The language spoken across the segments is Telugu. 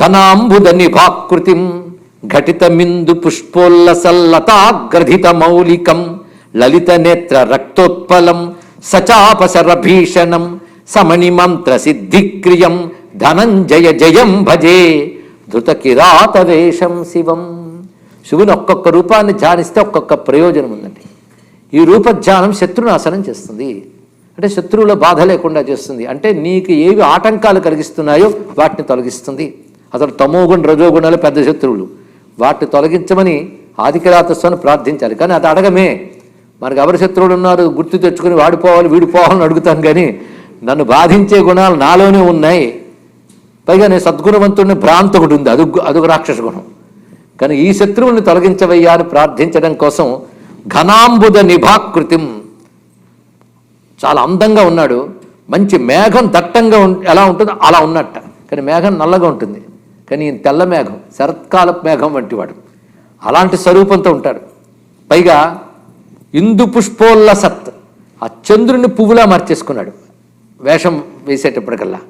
ఘనాంబుద నిభాకృతిం ఘటితమిందు పుష్పోల్లసల్లతాగ్రథిత మౌలికం లలిత నేత్ర రక్తోత్పలం సచాపసరభీషణం సమణిమంత్ర సిద్ధిక్రియం ధనంజయ జయం భజే ధృత కిరాత వేషం శివం. శివుని ఒక్కొక్క రూపాన్ని ధ్యానిస్తే ఒక్కొక్క ప్రయోజనం ఉందండి. ఈ రూపధ్యానం శత్రునాశనం చేస్తుంది. అంటే శత్రువుల బాధ లేకుండా చేస్తుంది. అంటే నీకు ఏవి ఆటంకాలు కలిగిస్తున్నాయో వాటిని తొలగిస్తుంది. అసలు తమోగుణ రజోగుణాలు పెద్ద శత్రువులు. వాటిని తొలగించమని ఆదికరాతస్వాన్ని ప్రార్థించాలి కానీ అది అడగమే. మనకు ఎవరి శత్రువులు ఉన్నారు? గుర్తు తెచ్చుకొని వాడిపోవాలి వీడిపోవాలని అడుగుతాం కానీ నన్ను బాధించే గుణాలు నాలోనే ఉన్నాయి. పైగా నేను సద్గుణవంతుడిని ఒకటి ఉంది. అది అదొక రాక్షస గుణం. కానీ ఈ శత్రువుని తొలగించవయ్యా అని ప్రార్థించడం కోసం ఘనాంబుద నిభాకృతిం. చాలా అందంగా ఉన్నాడు. మంచి మేఘం దట్టంగా ఉం- ఎలా ఉంటుందో అలా ఉన్నట్ట. కానీ మేఘం నల్లగా ఉంటుంది. కానీ తెల్ల మేఘం శరత్కాల మేఘం వంటి వాడు. అలాంటి స్వరూపంతో ఉంటాడు. పైగా ఇందు పుష్పోల్ల సత్ ఆ చంద్రుని పువ్వులా మార్చేసుకున్నాడు వేషం వేసేటప్పటికల్లా.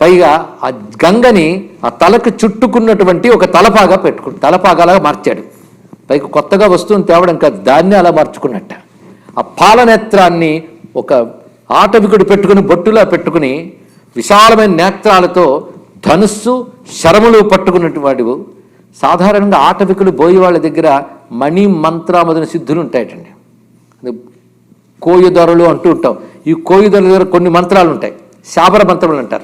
పైగా ఆ గంగని ఆ తలకు చుట్టుకున్నటువంటి ఒక తలపాగా పెట్టుకు తలపాగాలాగా మార్చాడు. పైకి కొత్తగా వస్తువుని తేవడం కాదు దాన్ని అలా మార్చుకున్నట్ట. ఆ పాలనేత్రాన్ని ఒక ఆటవికుడు పెట్టుకుని బొట్టులా పెట్టుకుని విశాలమైన నేత్రాలతో ధనుస్సు శరములు పట్టుకున్నటువంటి వాడు సాధారణంగా ఆటవికులు బోయి వాళ్ళ దగ్గర మణి మంత్ర మొదలైన సిద్ధులు ఉంటాయటండి. కోయుదొరలు అంటూ ఉంటాం. ఈ కోయుదొరల దగ్గర కొన్ని మంత్రాలు ఉంటాయి. శాబర మంత్రములు అంటారు.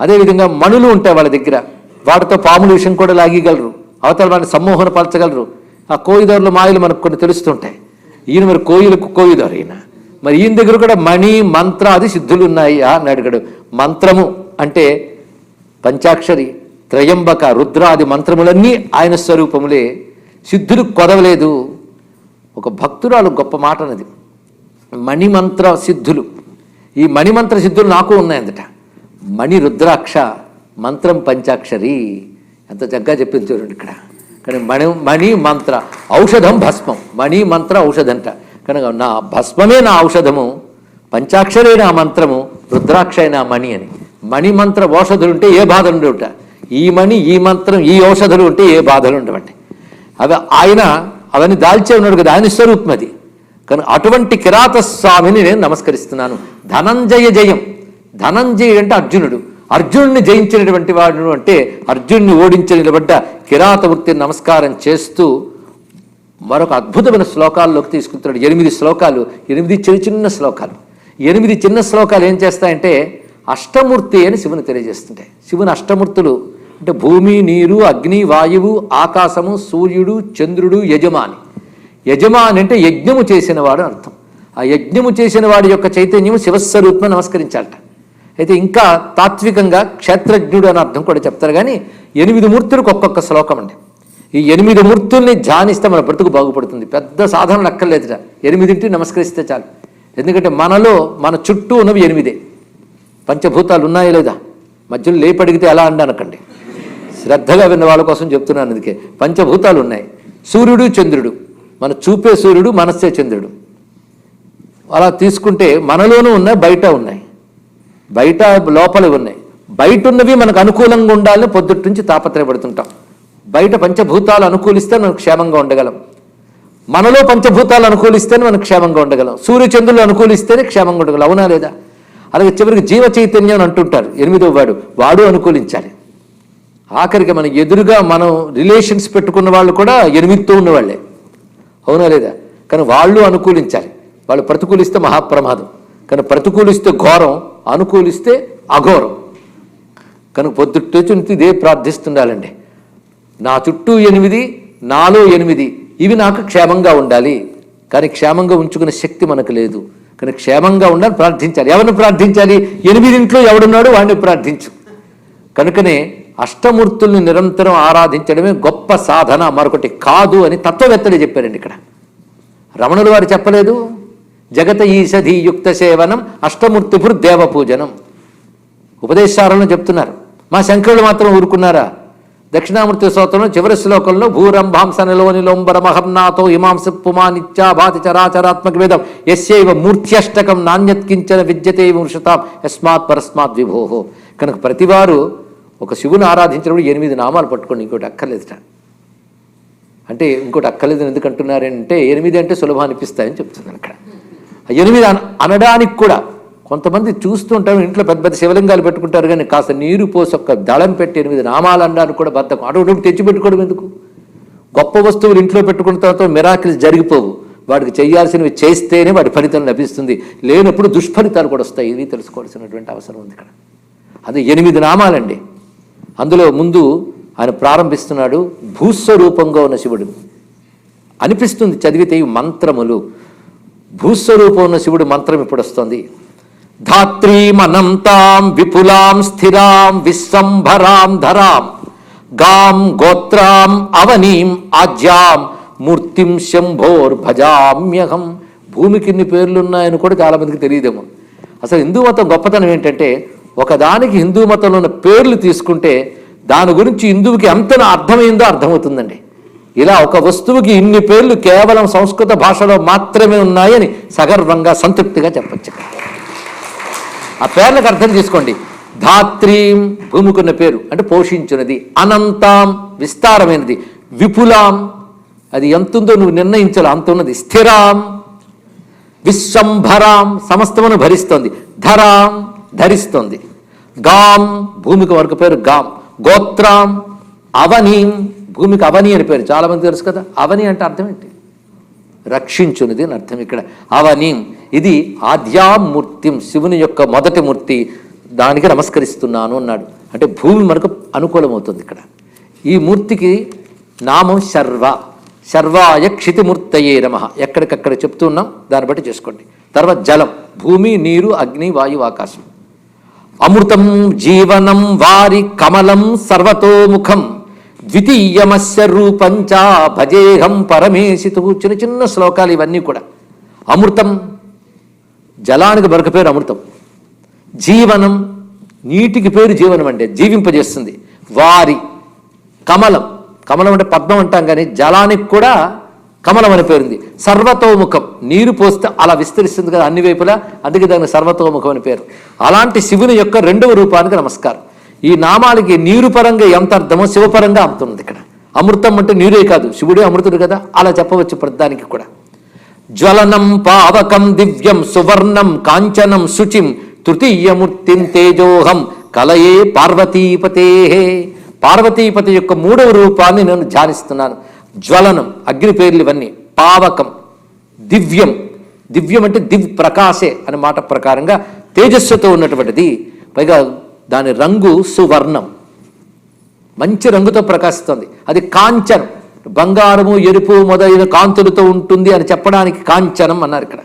అదేవిధంగా మణులు ఉంటాయి వాళ్ళ దగ్గర. వాటితో పాముల విషయం కూడా లాగీగలరు. అవతల వాడిని సమ్మోహన పరచగలరు. ఆ కోయిదొరలు మాయలు మనకు కొన్ని తెలుస్తుంటాయి. ఈయన మరి కోయిలకు కోయిదొర ఈయన. మరి ఈయన దగ్గర కూడా మణి మంత్ర అది సిద్ధులు ఉన్నాయి. అని అడిగాడు మంత్రము అంటే పంచాక్షరి త్రయంబక రుద్రాది మంత్రములన్నీ ఆయన స్వరూపములే. సిద్ధులు కొదవలేదు. ఒక భక్తురాలు గొప్ప మాట అన్నది. మణిమంత్ర సిద్ధులు. ఈ మణిమంత్ర సిద్ధులు నాకు ఉన్నాయందట. మణి రుద్రాక్ష మంత్రం పంచాక్షరి. ఎంత చక్కగా చెప్పింది చూడండి ఇక్కడ. కానీ మణి మణి మంత్ర ఔషధం భస్మం. మణి మంత్ర ఔషధంట. కనుక నా భస్మమే నా ఔషధము. పంచాక్షరే నా మంత్రము. రుద్రాక్ష నా మణి అని. మణి మంత్ర ఔషధులు ఉంటే ఏ బాధలు ఉండవుట? ఈ మణి ఈ మంత్రం ఈ ఔషధులు ఉంటే ఏ బాధలు ఉండవండి. అవి ఆయన అవన్నీ దాల్చే ఉన్నాడు కదా ఆయన స్వరూపం అది. కానీ అటువంటి కిరాత స్వామిని నేను నమస్కరిస్తున్నాను. ధనంజయ జయం. ధనంజయ అంటే అర్జునుడు. అర్జునుడిని జయించినటువంటి వాడు అంటే అర్జునుడిని ఓడించి నిలబడ్డ కిరాతమూర్తిని నమస్కారం చేస్తూ మరొక అద్భుతమైన శ్లోకాల్లోకి తీసుకుంటున్నాడు. ఎనిమిది శ్లోకాలు ఎనిమిది చిన్న చిన్న శ్లోకాలు. ఎనిమిది చిన్న శ్లోకాలు ఏం చేస్తాయంటే అష్టమూర్తి అని శివుని తెలియజేస్తుంటాయి. శివుని అష్టమూర్తులు అంటే భూమి నీరు అగ్ని వాయువు ఆకాశము సూర్యుడు చంద్రుడు యజమాని. యజమాని అంటే యజ్ఞము చేసినవాడు అర్థం. ఆ యజ్ఞము చేసిన వాడి యొక్క చైతన్యము శివస్వరూపం నమస్కరించాలట. అయితే ఇంకా తాత్వికంగా క్షేత్రజ్ఞుడు అని అర్థం కూడా చెప్తారు. కానీ ఎనిమిది మూర్తులకు ఒక్కొక్క శ్లోకం అండి. ఈ ఎనిమిది మూర్తుల్ని ధ్యానిస్తే మన బ్రతుకు బాగుపడుతుంది. పెద్ద సాధనలు అక్కర్లేదుట ఎనిమిదింటి నమస్కరిస్తే చాలు. ఎందుకంటే మనలో మన చుట్టూ ఉన్నవి ఎనిమిదే. పంచభూతాలు ఉన్నాయా లేదా? మధ్యలో లేపడిగితే ఎలా అండి అనకండి శ్రద్ధగా విన్న వాళ్ళ కోసం చెప్తున్నాను అందుకే. పంచభూతాలు ఉన్నాయి. సూర్యుడు చంద్రుడు. మన చూపే సూర్యుడు మనస్సే చంద్రుడు. అలా తీసుకుంటే మనలోనూ ఉన్నాయి బయట ఉన్నాయి. బయట లోపల ఉన్నాయి. బయట ఉన్నవి మనకు అనుకూలంగా ఉండాలని పొద్దుటి నుంచి తాపత్రయపడుతుంటాం. బయట పంచభూతాలు అనుకూలిస్తే మనం క్షేమంగా ఉండగలం. మనలో పంచభూతాలు అనుకూలిస్తేనే మనం క్షేమంగా ఉండగలం. సూర్యచంద్రులు అనుకూలిస్తేనే క్షేమంగా ఉండగలం. అవునా లేదా? అలాగే చివరికి జీవ చైతన్యం అని అంటుంటారు. ఎనిమిదో వాడు వాడు అనుకూలించాలి. ఆఖరికి మన ఎదురుగా మనం రిలేషన్స్ పెట్టుకున్న వాళ్ళు కూడా ఎనిమిదితో ఉన్నవాళ్ళే. అవునా లేదా? కానీ వాళ్ళు అనుకూలించాలి. వాళ్ళు ప్రతికూలిస్తే మహాప్రమాదం. కానీ ప్రతికూలిస్తే ఘోరం అనుకూలిస్తే అఘోరం. కనుక పొద్దుట్టు ఇదే ప్రార్థిస్తుండాలండి. నా చుట్టూ ఎనిమిది నాలో ఎనిమిది. ఇవి నాకు క్షేమంగా ఉండాలి. కానీ క్షేమంగా ఉంచుకునే శక్తి మనకు లేదు. కానీ క్షేమంగా ఉండాలని ప్రార్థించాలి. ఎవరిని ప్రార్థించాలి? ఎనిమిదింట్లో ఎవడున్నాడో వాడిని ప్రార్థించు. కనుకనే అష్టమూర్తుల్ని నిరంతరం ఆరాధించడమే గొప్ప సాధన మరొకటి కాదు అని తత్వవేత్తలు చెప్పారండి ఇక్కడ. రమణులు వారు చెప్పలేదు. జగత ఈషధి యుక్త సేవనం అష్టమూర్తిపురు దేవ పూజనం ఉపదేశాలను చెప్తున్నారు. మా శంకరులు మాత్రం ఊరుకున్నారా? దక్షిణామూర్తి స్తోత్రంలో చివరి శ్లోకంలో భూరంభాంసనలో నిలోంబరమహంనాథో ఇమాంస పుమానిత్యా భాతి చరాచరాత్మక వేదం. ఎస్యవ మూర్త్యష్టకం నాణ్యత్కించిన విద్యతే వృషతాం యస్మాత్ పరస్మాత్ విభోహో. కనుక ప్రతివారు ఒక శివుని ఆరాధించినప్పుడు ఎనిమిది నామాలు పట్టుకోండి ఇంకోటి అక్కర్లేదుట అంటే ఇంకోటి అక్కర్లేదు ఎందుకంటున్నారంటే ఎనిమిది అంటే సులభం అనిపిస్తాయని చెప్తున్నాను అక్కడ. ఎనిమిది అన- అనడానికి కూడా కొంతమంది చూస్తుంటాం ఇంట్లో పెద్ద పెద్ద శివలింగాలు పెట్టుకుంటారు కానీ కాస్త నీరు పోసి ఒక్క దళం పెట్టి ఎనిమిది నామాలు అనడానికి కూడా బద్దకం అటువంటి తెచ్చి పెట్టుకోవడం ఎందుకు? గొప్ప వస్తువులు ఇంట్లో పెట్టుకున్న తర్వాత మిరాకిల్స్ జరిగిపోవు. వాడికి చేయాల్సినవి చేస్తేనే వాడి ఫలితం లభిస్తుంది. లేనప్పుడు దుష్ఫలితాలు కూడా వస్తాయి. ఇది తెలుసుకోవాల్సినటువంటి అవసరం ఉంది ఇక్కడ. అది ఎనిమిది నామాలండి. అందులో ముందు ఆయన ప్రారంభిస్తున్నాడు భూస్వరూపంగా ఉన్న శివుడు. అనిపిస్తుంది చదివితే ఈ మంత్రములు. భూస్వరూపం ఉన్న శివుడు మంత్రం ఇప్పుడు వస్తుంది. ధాత్రీమనంతాం విపులాం స్థిరాం విశ్వంభరాం ధరాం. గాం గోత్రాం అవనీం ఆజ్యాం మూర్తిం శంభోర్ భజామ్యహం భూమికి ఇన్ని పేర్లున్నాయని కూడా చాలామందికి తెలియదేమో. అసలు హిందూ మతం గొప్పతనం ఏంటంటే ఒకదానికి హిందూ మతంలో ఉన్న పేర్లు తీసుకుంటే దాని గురించి హిందువుకి ఎంత అర్థమైందో అర్థమవుతుందండి. ఇలా ఒక వస్తువుకి ఇన్ని పేర్లు కేవలం సంస్కృత భాషలో మాత్రమే ఉన్నాయని సగర్వంగా సంతృప్తిగా చెప్పచ్చు. ఆ పేర్లకు అర్థం తీసుకోండి. ధాత్రీం భూమికున్న పేరు అంటే పోషించున్నది అనంతాం విస్తారమైనది. విపులాం అది ఎంతుందో నువ్వు నిర్ణయించాలి. అంత ఉన్నది స్థిరాం విశ్వంభరాం సమస్తమును భరిస్తోంది. ధరాం ధరిస్తోంది. గాం భూమికి వరకు పేరు గాం. గోత్రాం అవనీం భూమికి అవని అని పేరు. చాలామంది తెలుసు కదా. అవని అంటే అర్థం ఏంటి? రక్షించునిది అని అర్థం ఇక్కడ. అవనీం. ఇది ఆద్యామూర్తిం శివుని యొక్క మొదటి మూర్తి దానికి నమస్కరిస్తున్నాను అన్నాడు. అంటే భూమి మనకు అనుకూలమవుతుంది ఇక్కడ. ఈ మూర్తికి నామం శర్వ. శర్వాయ క్షితిమూర్తయే నమ. ఎక్కడికక్కడ చెప్తూ ఉన్నాం దాన్ని బట్టి చేసుకోండి. తర్వాత జలం. భూమి నీరు అగ్ని వాయువు ఆకాశం. అమృతం జీవనం వారి కమలం సర్వతోముఖం. ద్వితీయమస్య రూపంచ భజేహం పరమేశితు చిన్న చిన్న శ్లోకాలు ఇవన్నీ కూడా. అమృతం జలానికి మరొక పేరు అమృతం. జీవనం నీటికి పేరు జీవనం అంటే జీవింపజేస్తుంది. వారి కమలం. కమలం అంటే పద్మం అంటాం కానీ జలానికి కూడా కమలం అని పేరుంది. సర్వతోముఖం. నీరు పోస్తే అలా విస్తరిస్తుంది కదా అన్ని వైపులా అందుకే దానికి సర్వతోముఖం అని పేరు. అలాంటి శివుని యొక్క రెండవ రూపానికి నమస్కారం. ఈ నామాలకి నీరు పరంగా ఎంత అర్థమో శివపరంగా అంత ఉంది ఇక్కడ. అమృతం అంటే నీరే కాదు శివుడే అమృతుడు కదా? అలా చెప్పవచ్చు ప్రతిదానికి కూడా. జ్వలనం పావకం దివ్యం సువర్ణం కాంచనం శుచిం తృతీయమూర్తిం తేజోహం కలయే పార్వతీపతే. పార్వతీపతి యొక్క మూడవ రూపాన్ని నేను ధ్యానిస్తున్నాను. జ్వలనం అగ్ని పేర్లు ఇవన్నీ. పావకం దివ్యం. దివ్యం అంటే దివ్ ప్రకాశే అనే మాట ప్రకారంగా తేజస్సుతో ఉన్నటువంటిది. పైగా దాని రంగు సువర్ణం. మంచి రంగుతో ప్రకాశిస్తుంది. అది కాంచనం. బంగారము ఎరుపు మొదలైన కాంతులతో ఉంటుంది అని చెప్పడానికి కాంచనం అన్నారు ఇక్కడ.